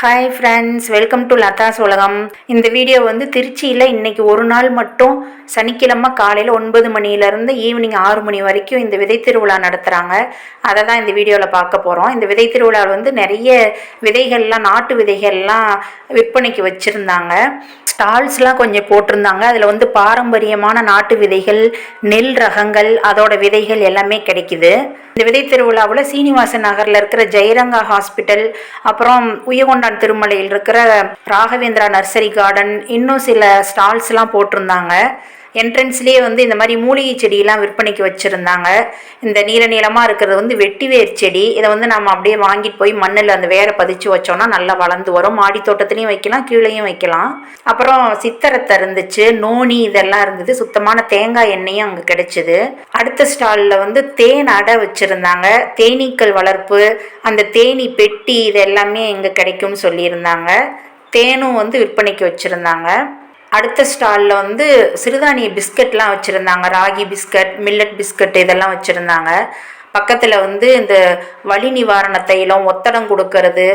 Hi friends welcome to Latha's Ulagam இந்த video வந்து திருச்சியில் இன்னைக்கு ஒரு நாள் மட்டும் சனிக்கிழமை காலையில் ஒன்பது மணியிலேருந்து ஈவினிங் ஆறு மணி வரைக்கும் இந்த விதை திருவிழா நடத்துகிறாங்க அதை தான் இந்த வீடியோவில் பார்க்க போகிறோம் இந்த விதை திருவிழாவில் வந்து நிறைய விதைகள்லாம் நாட்டு விதைகள்லாம் விற்பனைக்கு வச்சுருந்தாங்க. ஸ்டால்ஸ்லாம் கொஞ்சம் போட்டிருந்தாங்க. அதில் வந்து பாரம்பரியமான நாட்டு விதைகள் நெல் ரகங்கள் அதோட விதைகள் எல்லாமே கிடைக்குது. இந்த விதை திருவிழாவில் சீனிவாசன் நகரில் இருக்கிற ஜெயரங்கா ஹாஸ்பிட்டல் அப்புறம் உயகொண்டான் திருமலையில் இருக்கிற ராகவேந்திரா நர்சரி கார்டன் இன்னும் சில ஸ்டால்ஸ்லாம் போட்டிருந்தாங்க. என்ட்ரன்ஸ்லேயே வந்து இந்த மாதிரி மூலிகை செடியெல்லாம் விற்பனைக்கு வச்சுருந்தாங்க. இந்த நீல நீளமாக இருக்கிறது வந்து வெட்டிவேர் செடி. இதை வந்து நம்ம அப்படியே வாங்கிட்டு போய் மண்ணில் அந்த வேரை பதிச்சு வச்சோம்னா நல்லா வளர்ந்து வரும். மாடி தோட்டத்துலேயும் வைக்கலாம் கீழேயும் வைக்கலாம். அப்புறம் சித்தரத்தை இருந்துச்சு நோனி இதெல்லாம் இருந்தது. சுத்தமான தேங்காய் எண்ணெயும் அங்கே கிடைச்சிது. அடுத்த ஸ்டாலில் வந்து தேன் அடை வச்சுருந்தாங்க. தேனீக்கள் வளர்ப்பு அந்த தேனி பெட்டி இது எல்லாமே இங்கே கிடைக்கும்னு சொல்லியிருந்தாங்க. தேனும் வந்து விற்பனைக்கு வச்சுருந்தாங்க. அடுத்த ஸ்டாலில் வந்து சிறுதானிய பிஸ்கட்லாம் வச்சுருந்தாங்க. ராகி பிஸ்கட் மில்லட் பிஸ்கட் இதெல்லாம் வச்சுருந்தாங்க. பக்கத்தில் வந்து இந்த வலி நிவாரண தைலம் ஒத்தடம் கொடுக்கறது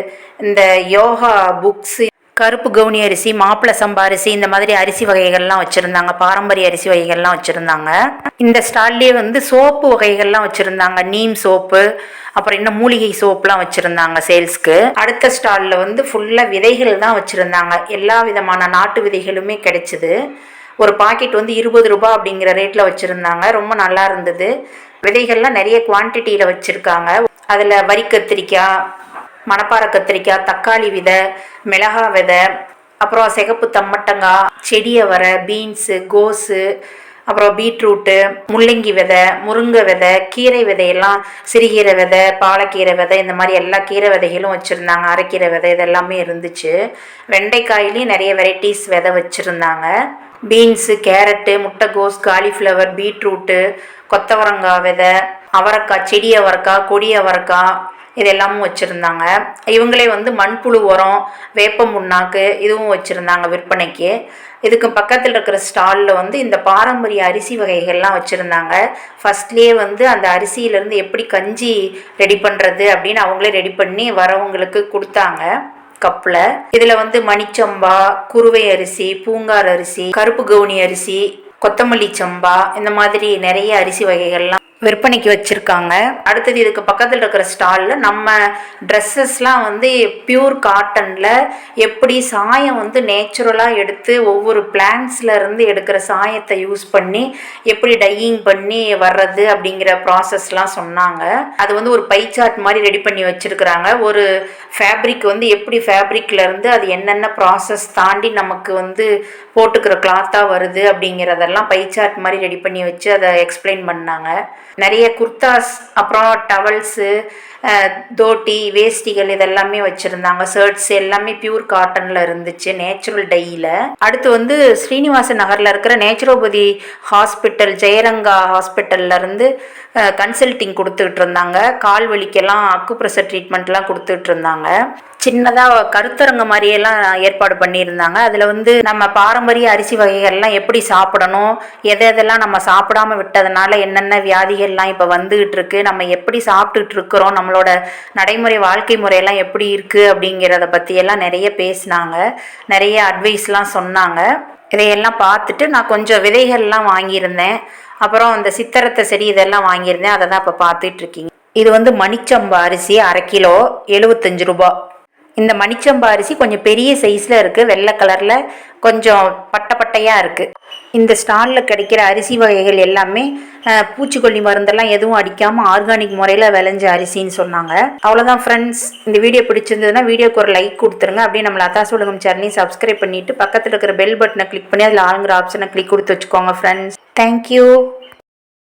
இந்த யோகா புக்ஸு கருப்பு கவுனி அரிசி மாப்பிள சம்பா அரிசி இந்த மாதிரி அரிசி வகைகள்லாம் வச்சுருந்தாங்க. பாரம்பரிய அரிசி வகைகள்லாம் வச்சுருந்தாங்க. இந்த ஸ்டால்லேயே வந்து சோப்பு வகைகள்லாம் வச்சுருந்தாங்க. நீம் சோப்பு அப்புறம் இன்னும் மூலிகை சோப்லாம் வச்சுருந்தாங்க சேல்ஸ்க்கு. அடுத்த ஸ்டாலில் வந்து ஃபுல்லாக விதைகள் தான் வச்சுருந்தாங்க. எல்லா விதமான நாட்டு விதைகளுமே கிடைச்சிது. ஒரு பாக்கெட் வந்து இருபது ரூபாய் அப்படிங்கிற ரேட்டில் வச்சுருந்தாங்க. ரொம்ப நல்லா இருந்தது. விதைகள்லாம் நிறைய குவான்டிட்டியில் வச்சுருக்காங்க. அதில் வரி கத்திரிக்காய் மணப்பாறை கத்திரிக்காய் தக்காளி விதை மிளகா விதை அப்புறம் சிகப்பு தம்மட்டங்காய் செடியை வர பீன்ஸு கோஸு அப்புறம் பீட்ரூட்டு முள்ளங்கி விதை முருங்கை விதை கீரை விதையெல்லாம் சிறுகீரை விதை பாலக்கீரை விதை இந்த மாதிரி எல்லா கீரை விதைகளும் வச்சுருந்தாங்க அரைக்கீரை விதை இதெல்லாமே இருந்துச்சு. வெண்டைக்காயிலையும் நிறைய வெரைட்டிஸ் விதை வச்சுருந்தாங்க. பீன்ஸு கேரட்டு முட்டைகோஸ் காலிஃப்ளவர் பீட்ரூட்டு கொத்தவரங்காய் விதை அவரைக்காய் செடி அவரைக்காய் கொடி அவரைக்காய் இது எல்லாமும் வச்சுருந்தாங்க. இவங்களே வந்து மண்புழு உரம் வேப்ப முன்னாக்கு இதுவும் வச்சுருந்தாங்க விற்பனைக்கு. இதுக்கு பக்கத்தில் இருக்கிற ஸ்டாலில் வந்து இந்த பாரம்பரிய அரிசி வகைகள்லாம் வச்சுருந்தாங்க. ஃபஸ்ட்லேயே வந்து அந்த அரிசியிலேருந்து எப்படி கஞ்சி ரெடி பண்ணுறது அப்படின்னு அவங்களே ரெடி பண்ணி வரவங்களுக்கு கொடுத்தாங்க கப்பில் இதில் வந்து மணிச்சம்பா குருவை அரிசி பூங்கார் அரிசி கருப்பு கவுனி அரிசி கொத்தமல்லி சம்பா இந்த மாதிரி நிறைய அரிசி வகைகள்லாம் விற்பனைக்கு வச்சுருக்காங்க. அடுத்தது இதுக்கு பக்கத்தில் இருக்கிற ஸ்டாலில் நம்ம ட்ரெஸ்ஸஸ்லாம் வந்து பியூர் காட்டனில் எப்படி சாயம் வந்து நேச்சுரலாக எடுத்து ஒவ்வொரு பிளான்ஸ்ல இருந்து எடுக்கிற சாயத்தை யூஸ் பண்ணி எப்படி டையிங் பண்ணி வர்றது அப்படிங்கிற ப்ராசஸ்லாம் சொன்னாங்க. அது வந்து ஒரு பை சார்ட் மாதிரி ரெடி பண்ணி வச்சுருக்குறாங்க. ஒரு ஃபேப்ரிக் வந்து எப்படி ஃபேப்ரிக்லேருந்து அது என்னென்ன ப்ராசஸ் தாண்டி நமக்கு வந்து போட்டுக்கிற கிளாத்தாக வருது அப்படிங்கிறதெல்லாம் பை சார்ட் மாதிரி ரெடி பண்ணி வச்சு அதை எக்ஸ்பிளைன் பண்ணாங்க. நிறைய குர்தாஸ் அப்புறம் டவல்ஸு தோட்டி வேஷ்டிகள் இதெல்லாமே வச்சுருந்தாங்க. ஷர்ட்ஸ் எல்லாமே பியூர் காட்டனில் இருந்துச்சு நேச்சுரல் டையில் அடுத்து வந்து ஸ்ரீனிவாச நகரில் இருக்கிற நேச்சுரோபதி ஹாஸ்பிட்டல் ஜெயரங்கா ஹாஸ்பிட்டல்லேருந்து கன்சல்டிங் கொடுத்துக்கிட்டு இருந்தாங்க கால் வலிக்கெல்லாம் அக்குப்ரெஷர் ட்ரீட்மெண்ட்லாம் கொடுத்துட்டு இருந்தாங்க சின்னதாக கருத்தரங்க மாதிரியெல்லாம் ஏற்பாடு பண்ணியிருந்தாங்க. அதில் வந்து நம்ம பாரம்பரிய அரிசி வகைகள்லாம் எப்படி சாப்பிடணும் எதை எதெல்லாம் நம்ம சாப்பிடாம விட்டதுனால என்னென்ன வியாதிகள்லாம் இப்போ வந்துகிட்டு இருக்கு நம்ம எப்படி சாப்பிட்டுட்டு இருக்கிறோம் நம்மளோட நடைமுறை வாழ்க்கை முறையெல்லாம் எப்படி இருக்குது அப்படிங்கிறத பற்றியெல்லாம் நிறைய பேசினாங்க. நிறைய அட்வைஸ்லாம் சொன்னாங்க. இதையெல்லாம் பார்த்துட்டு நான் கொஞ்சம் விதைகள்லாம் வாங்கியிருந்தேன். அப்புறம் அந்த சித்திரத்தை செடி இதெல்லாம் வாங்கியிருந்தேன். அதை தான் இப்போ பார்த்துட்ருக்கீங்க. இது வந்து மணிச்சம்பா அரிசி அரை கிலோ எழுபத்தஞ்சு ரூபா. இந்த மணிச்சம்பா அரிசி கொஞ்சம் பெரிய சைஸில் இருக்குது வெள்ளை கலரில் கொஞ்சம் பட்டை பட்டையாக இருக்குது இந்த ஸ்டாலில் கிடைக்கிற அரிசி வகைகள் எல்லாமே பூச்சிக்கொல்லி மருந்தெல்லாம் எதுவும் அடிக்காமல் ஆர்கானிக் முறையில் விளைஞ்ச அரிசின்னு சொன்னாங்க. அவ்வளோதான் ஃப்ரெண்ட்ஸ் இந்த வீடியோ பிடிச்சிருந்ததுன்னா வீடியோக்கு ஒரு லைக் கொடுத்துருங்க. அப்படியே நம்ம லதா சுலகம் சரணி சப்ஸ்கிரைப் பண்ணிவிட்டு பக்கத்தில் இருக்கிற பெல் பட்டனை கிளிக் பண்ணி அதில் ஆளுங்கிற ஆப்ஷனை கிளிக் கொடுத்து வச்சுக்கோங்க ஃப்ரெண்ட்ஸ் தேங்க்யூ